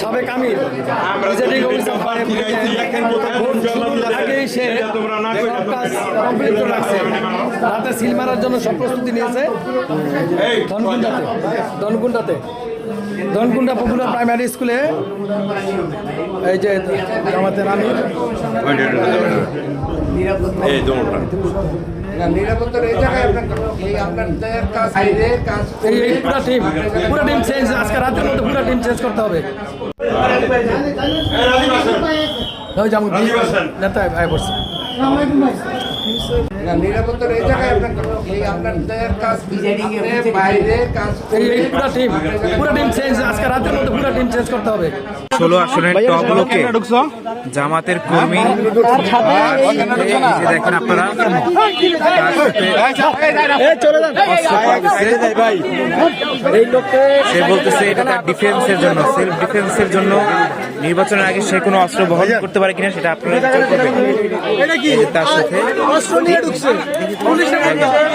সাবেক আমির। শুরুর আগেই সে কমপ্লিট করে। রাখছে। রাতে সিল মারার জন্য সব প্রস্তুতি নিয়েছে ধনকুন্ডাতে ধনকুন্ডাতে ধনকুন্ডা পপুলার প্রাইমারি স্কুলে এই যে আমির। এই পুরো টিম পুরো টিম চেঞ্জ আজকে রাতের মধ্যে পুরো টিম চেঞ্জ করতে হবে। নেতা আয় পড়ছে না, নিরাপত্তার এই জায়গায় আপনার কাজ বাইরে কাজ পুরো টিম পুরো টিম চেঞ্জ আজকে রাতের মধ্যে পুরো টিম চেঞ্জ করতে হবে। ষোলো আসনের টপ ব্লকে জামাতের কর্মী। দেখেন আপনারা। তার সাথে। সে বলতেছে এটা তার ডিফেন্সের জন্য। সেলফ ডিফেন্সের জন্য নির্বাচনের আগে সে কোনো অস্ত্র বহন করতে পারে কিনা সেটা আপনারা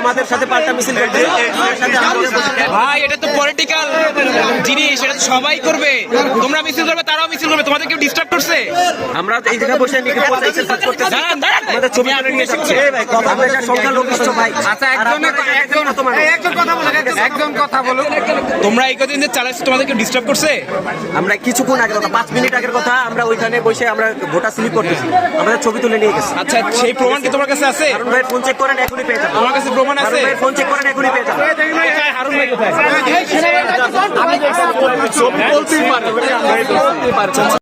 আমাদের সাথে পাল্টা মিছিল ভাই এটা তো পলিটিক্যাল জিনিস এটা সবাই করবে তোমরা মিছিল করবে তারাও মিছিল করবে তোমাদের কেউ ডিস্টার্ব করছে আমরা এই জায়গায় বসে করতেছি। আমাদের ছবি ভাই কথা সংখ্যা ভাই আচ্ছা একজন একজন একজন কথা একজন কথা বলো তোমরা এই চালাইছো তোমাদের কেউ ডিস্টার্ব করছে আমরা কিছুক্ষণ আগের কথা পাঁচ মিনিট আগের কথা আমরা ওইখানে বসে আমরা ভোটার স্লিপ করতেছি আমাদের ছবি তুলে নিয়ে গেছি আচ্ছা সেই প্রমাণ কি তোমার কাছে আছে ভাই ফোন চেক করেন এখনই পেয়ে যাবেন কাছে প্রমাণ আছে? ফোন চেক করেন এখনই পেয়ে যাবেন। হারুন ভাই কোথায় ছবি বলতেই পারে